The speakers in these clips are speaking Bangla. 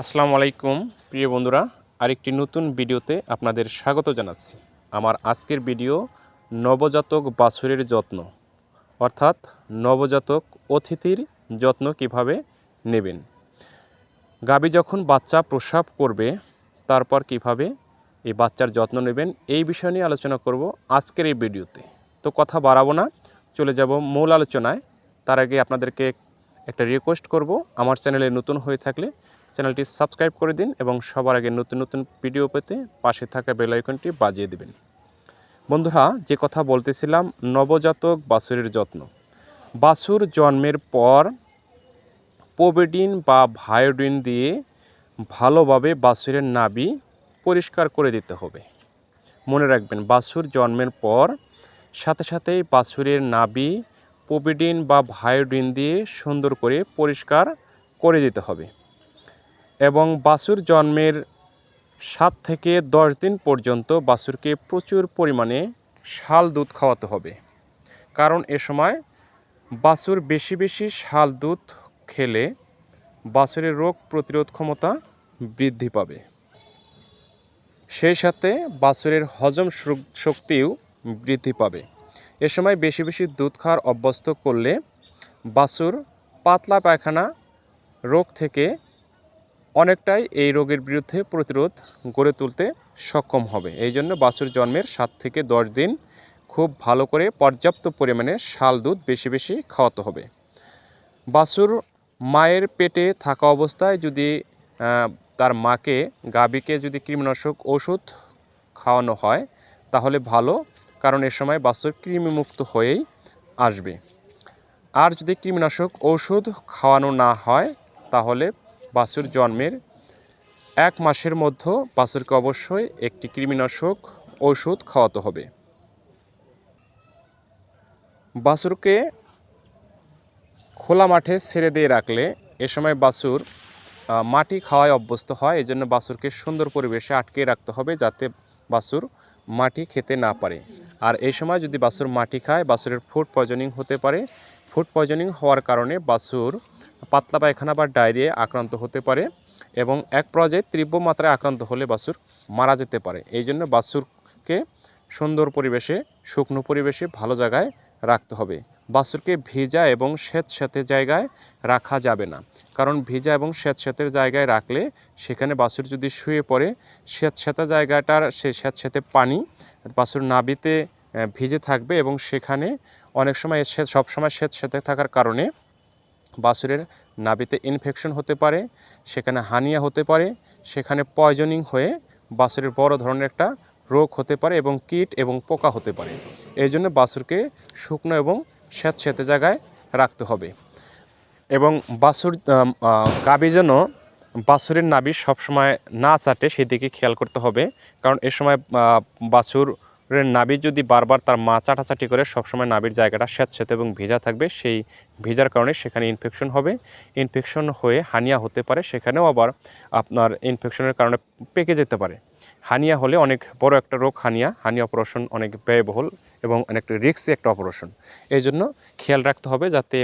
আসসালামু আলাইকুম, প্রিয় বন্ধুরা। আরেকটি নতুন ভিডিওতে আপনাদের স্বাগত জানাচ্ছি। আমার আজকের ভিডিও নবজাতক বাছুরের যত্ন, অর্থাৎ নবজাতক অতিথির যত্ন কীভাবে নেবেন। গাবি যখন বাচ্চা প্রসাব করবে, তারপর কীভাবে এই বাচ্চার যত্ন নেবেন, এই বিষয় নিয়ে আলোচনা করব আজকের এই ভিডিওতে। তো কথা বাড়াবো না, চলে যাব মূল আলোচনায়। তার আগে আপনাদেরকে একটা রিকোয়েস্ট করব, আমার চ্যানেলে নতুন হয়ে থাকলে চ্যানেলটি সাবস্ক্রাইব করে দিন এবং সবার আগে নতুন নতুন ভিডিও পেতে পাশে থাকা বেল আইকনটি বাজিয়ে দিবেন। বন্ধুরা, যে কথা বলতেছিলাম, নবজাতক বাছুরের যত্ন। বাছুর জন্মের পর পোবেডিন বা ভায়োডিন দিয়ে ভালোভাবে বাছুরের নাবি পরিষ্কার করে দিতে হবে। মনে রাখবেন, বাছুর জন্মের পর সাথে সাথেই বাছুরের নাবি পোবিডিন বা ভায়োডিন দিয়ে সুন্দর করে পরিষ্কার করে দিতে হবে। এবং বাছুর জন্মের সাত থেকে দশ দিন পর্যন্ত বাছুরকে প্রচুর পরিমাণে শাল দুধ খাওয়াতে হবে। কারণ এ সময় বাছুর বেশি বেশি শাল দুধ খেলে বাছুরের রোগ প্রতিরোধ ক্ষমতা বৃদ্ধি পাবে। সেই সাথে বাছুরের হজম শক্তিও বৃদ্ধি পাবে। এ সময় বেশি বেশি দুধ খাওয়ার অভ্যস্ত করলে বাছুর পাতলা পায়খানা রোগ থেকে অনেকটাই এই রোগের বিরুদ্ধে প্রতিরোধ গড়ে তুলতে সক্ষম হবে। এই জন্য বাছুর জন্মের সাত থেকে দশ দিন খুব ভালো করে পর্যাপ্ত পরিমাণে শাল দুধ বেশি বেশি খাওয়াতে হবে। বাছুর মায়ের পেটে থাকা অবস্থায় যদি তার মাকে গাভীকে যদি কৃমিনাশক ওষুধ খাওয়ানো হয়, তাহলে ভালো, কারণ এ সময় বাছুর কৃমিমুক্ত হয়েই আসবে। আর যদি কৃমিনাশক ওষুধ খাওয়ানো না হয়, তাহলে বাছুর জন্মের এক মাসের মধ্যে বাছুরকে অবশ্যই একটি কৃমিনাশক ওষুধ খাওয়াতে হবে। বাছুরকে খোলা মাঠে ছেড়ে দিয়ে রাখলে এ সময় বাছুর মাটি খাওয়ায় অভ্যস্ত হয় এই জন্য বাছুরকে সুন্দর পরিবেশে আটকে রাখতে হবে যাতে বাছুর মাটি খেতে না পারে। আর এই সময় যদি বাছুর মাটি খায়, বাছুরের ফুড পয়জনিং হতে পারে। ফুড পয়জনিং হওয়ার কারণে বাছুর পাতলা পায়খানা বা ডায়রিয়া আক্রান্ত হতে পারে এবং এক পর্যায়ে তীব্র মাত্রায় আক্রান্ত হলে বাছুর মারা যেতে পারে। এই জন্য বাছুরকে সুন্দর পরিবেশে, শুকনো পরিবেশে ভালো জায়গায় রাখতে হবে। বাছুরকে ভেজা এবং স্যাঁতস্যাঁতে জায়গায় রাখা যাবে না। কারণ ভেজা এবং স্যাঁতস্যাঁতের জায়গায় রাখলে সেখানে বাছুর যদি শুয়ে পড়ে, স্যাঁতস্যাঁতে জায়গাটার সে স্যাঁতস্যাঁতে পানি বাছুর নাবিতে ভিজে থাকবে এবং সেখানে অনেক সময় সবসময় স্যাঁতস্যাঁতে থাকার কারণে বাছুরের নাভিতে ইনফেকশন হতে পারে সেখানে হানিয়া হতে পারে সেখানে পয়জনিং হয়ে বাছুরের বড় ধরনের একটা রোগ হতে পারে এবং কীট এবং পোকা হতে পারে। এই জন্য বাছুরকে শুকনো এবং স্যাঁতস্যাঁতে জায়গায় রাখতে হবে। এবং বাছুর গাবি যেন বাছুরের নাভি সবসময় না চাটে সেদিকে খেয়াল করতে হবে। কারণ এ সময় আহ, নাভি যদি বারবার তার মা চাটাচাটি করে সবসময় নাভির জায়গাটা স্যাঁতস্যাঁতে এবং ভেজা থাকবে সেই ভেজার কারণে সেখানে ইনফেকশন হবে। ইনফেকশন হয়ে হানিয়া হতে পারে সেখানেও আবার আপনার ইনফেকশনের কারণে পেকে যেতে পারে। হানিয়া হলে অনেক বড় একটা রোগ হানিয়া হানিয়া অপারেশন অনেক ব্যয়বহুল এবং অনেক রিক্সি একটা অপারেশন এই জন্য খেয়াল রাখতে হবে যাতে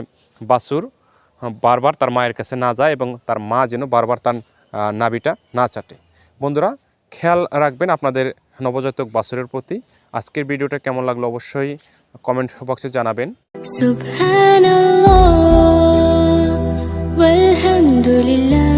আহ, বারবার তার মায়ের কাছে না যায় এবং তার মা যেন বারবার তার নাবিটা না চাটে। বন্ধুরা খেয়াল রাখবেন আপনাদের নবজাতক বাছুরের প্রতি। আজকের ভিডিওটা কেমন লাগল অবশ্যই কমেন্ট বক্সে জানাবেন। আলহামদুলিল্লাহ